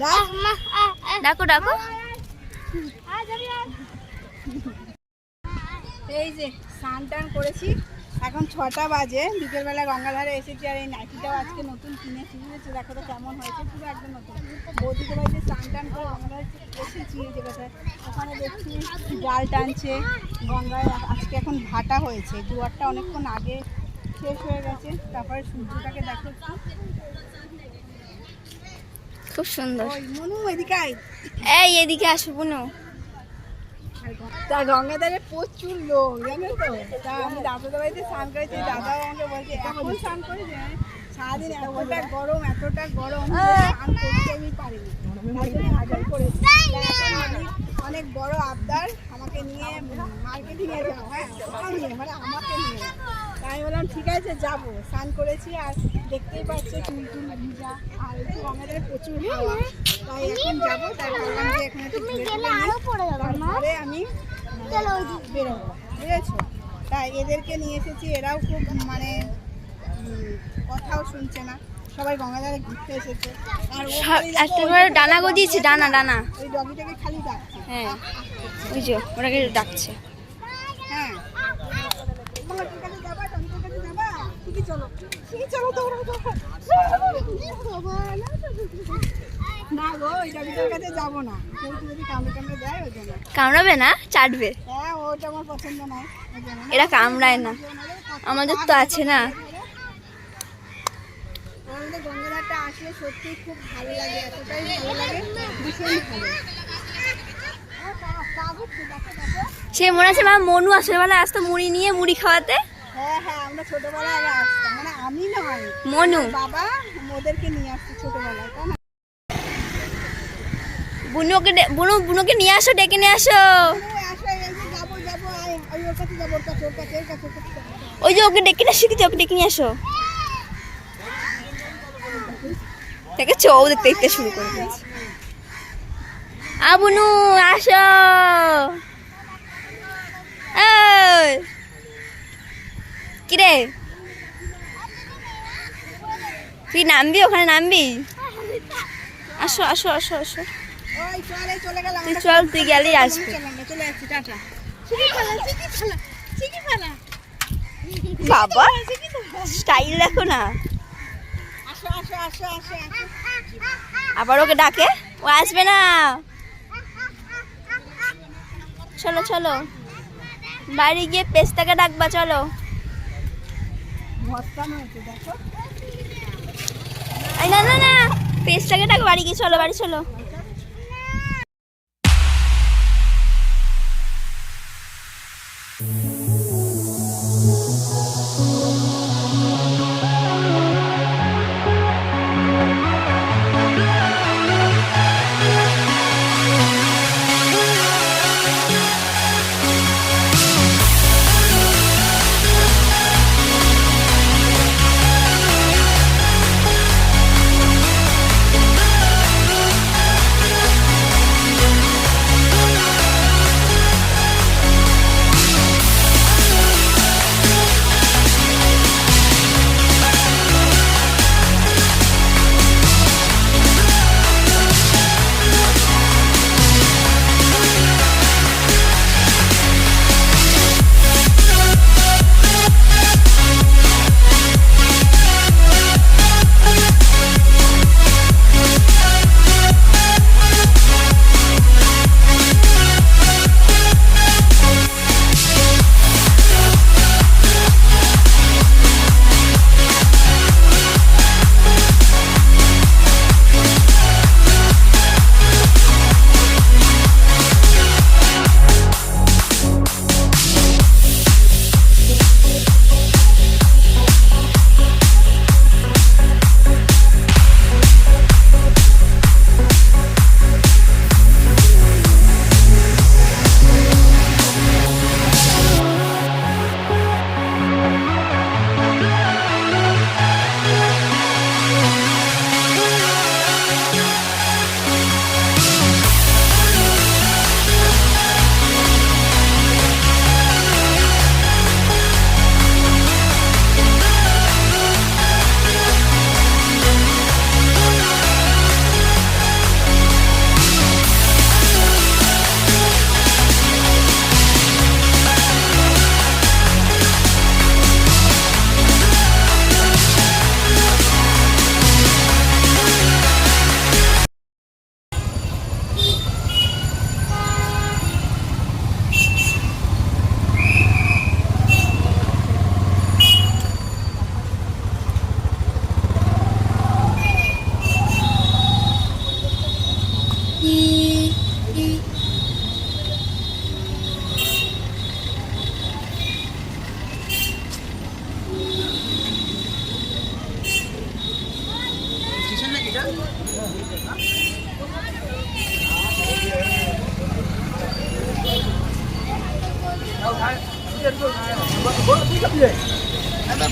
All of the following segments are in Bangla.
ডাক, ডাকো। এই যে, স্নান টান করেছি। এখন ছটা বাজে, বিকেলবেলা গঙ্গাধারে এসেছি আর এই নাইটিটাও আজকে নতুন কিনেছি, বুঝেছি? দেখো তো কেমন হয়েছে, পুরো একদম নতুন। বৌদিকে বাড়িতে স্নান টান করে গঙ্গাধারে এসেছি জায়গাটায় ওখানে দেখছি জাল টানছে, গঙ্গায় আজকে এখন ভাটা হয়েছে। জোয়ারটা অনেকক্ষণ আগে শেষ হয়ে গেছে, তারপরে সূর্যটাকে দেখো। খুব সুন্দর। মনু এই এদিকে আসো বুনো তা গঙ্গাধারে প্রচুর লোক জানো তো? তা আমি দাদাদের বাড়িতে স্নান করেছি দাদাও আমাকে বলছে এখন স্নান করে সারাদিন এতটা গরম এতটা গরম করতে আমি পারিনি। হাজার করেছি। অনেক বড় আবদার আমাকে নিয়ে মার্কেটিং এ যাও হ্যাঁ? আমাকে নিয়ে। আমি বললাম ঠিক আছে যাব। স্নান করেছি আর দেখতেই পাচ্ছ টুল ভিজা আর একটু গঙ্গাধারে প্রচুর হাওয়া। তাই এখন যাব তাই ভাবলাম যে এখানে একটু ঘুরে তারপরে আমি বেরোবো বুঝেছ? তাই এদেরকে নিয়ে এসেছি এরাও খুব মানে কথাও শুনছে না। সবাই গঙ্গাধারে ঘুরতে এসেছে। আর একটা করে ডানা গজিয়েছে ডানা ডানা। ওই ডগিটাকে খালি ডাকছে। হ্যাঁ। ওই যে ওটাকে ডাকছে। হ্যাঁ মামার কাছে যাবা টমিটোর কাছে না কামড়াবে না? চাটবে? ওটা আমার পছন্দ নয় এরা কামড়ায় না। আমাদের তো আছে না। সে মনে আছে মা মনু আসলে বেলা আসতো মুড়ি নিয়ে মুড়ি খাওয়াতে? হ্যাঁ হ্যাঁ আমরা ছোটবেলায় আসতাম। মানে আমি নয় মনু। বাবা ওদেরকে নিয়ে আসতো ছোটবেলায় তাই না? বুনুকে ডে- বুনু বুনুকে নিয়ে আসো ডেকে নিয়ে আসো। আসো ওই যে ওকে ডেকে শিখেছি ওকে ডেকে নিয়ে আসো। দেখতে দেখতে শুরু করে দিয়েছে। আবুনু আসো। কিরে? তুই নামবি? ওখানে নামবি? আসো আসো আসো আসো। তুই চল তুই গেলেই আসবি। বাবা স্টাইল দেখো না। আবার ওকে ডাকে? ও আসবে না। চলো চলো। বাড়ি গিয়ে পেস্তাকে ডাকবা চলো ভর্তা হয়েছে দেখো এই না না না। পেস্টটাকে ডাক বাড়ি গিয়ে চলো বাড়ি চলো।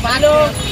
ভালো